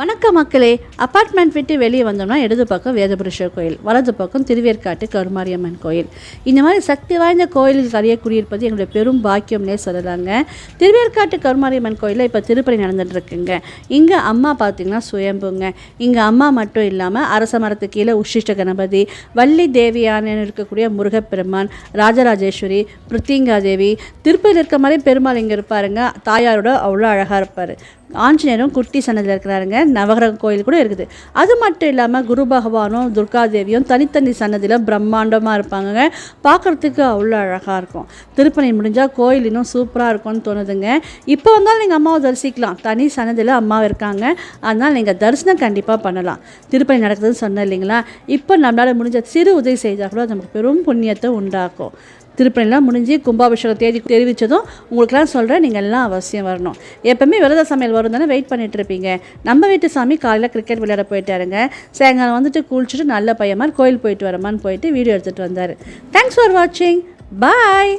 வணக்கம் மக்களே. அப்பார்ட்மெண்ட் விட்டு வெளியே வந்தோம்னா இடது பக்கம் வேதபுருஷர் கோயில் வலது பக்கம் திருவேற்காட்டு கருமாரியம்மன் கோயில். இந்த மாதிரி சக்தி வாய்ந்த கோயிலுக்கு அறிய கூறியிருப்பது எங்களுடைய பெரும் பாக்கியம்னே சொல்லலாங்க. திருவேற்காட்டு கருமாரியம்மன் கோயிலில் இப்போ திருப்பணி நடந்துட்டு இருக்குங்க இங்கே அம்மா பார்த்தீங்கன்னா சுயம்புங்க. இங்கே அம்மா மட்டும் இல்லாமல் அரச மரத்து கீழே உஷிஷ்ட கணபதி வள்ளி தேவியான இருக்கக்கூடிய முருகப்பெருமான் ராஜராஜேஸ்வரி பிருத்திங்கா தேவி திருப்பதியில் இருக்க மாதிரி பெருமாள் இங்கே இருப்பாருங்க. தாயாரோட அவ்வளோ அழகாக இருப்பார். ஆஞ்சநேயரும் குட்டி சன்னதியில் இருக்கிறாருங்க. நவகிரக கோயில் கூட இருக்குது. அது மட்டும் இல்லாமல் குரு பகவானும் துர்காதேவியும் தனித்தனி சன்னதியில் பிரம்மாண்டமாக இருப்பாங்கங்க. பார்க்குறதுக்கு அவ்வளோ அழகாக இருக்கும். திருப்பணி முடிஞ்சால் கோயில் இன்னும் சூப்பராக இருக்கும்னு தோணுதுங்க. இப்போ வந்தாலும் நீங்கள் அம்மாவை தரிசிக்கலாம். தனி சன்னதியில் அம்மா இருக்காங்க. அதனால் நீங்கள் தரிசனம் கண்டிப்பாக பண்ணலாம். திருப்பணி நடக்குதுன்னு சொன்னேன் இல்லைங்களா? இப்போ நம்மளால் முடிஞ்ச சிறு உதவி செய்தால் கூட நமக்கு பெரும் புண்ணியத்தை உண்டாக்கும். திருப்பணிலாம் முடிஞ்சு கும்பாபிஷேக தேதி தெரிவித்ததும் உங்களுக்கெல்லாம் சொல்கிறேன் நீங்கள் எல்லாம் அவசியம் வரணும். எப்போவுமே விரத சமையல் வரும் தானே வெயிட் பண்ணிட்டு இருப்பீங்க. நம்ம வீட்டு சாமி காலையில் கிரிக்கெட் விளையாட போயிட்டாருங்க. சாயங்காலம் வந்துட்டு குளிச்சுட்டு நல்ல பையன் கோயில் போயிட்டு வரமான்னு போயிட்டு வீடியோ எடுத்துகிட்டு வந்தார். தேங்க்ஸ் ஃபார் வாட்சிங் பாய்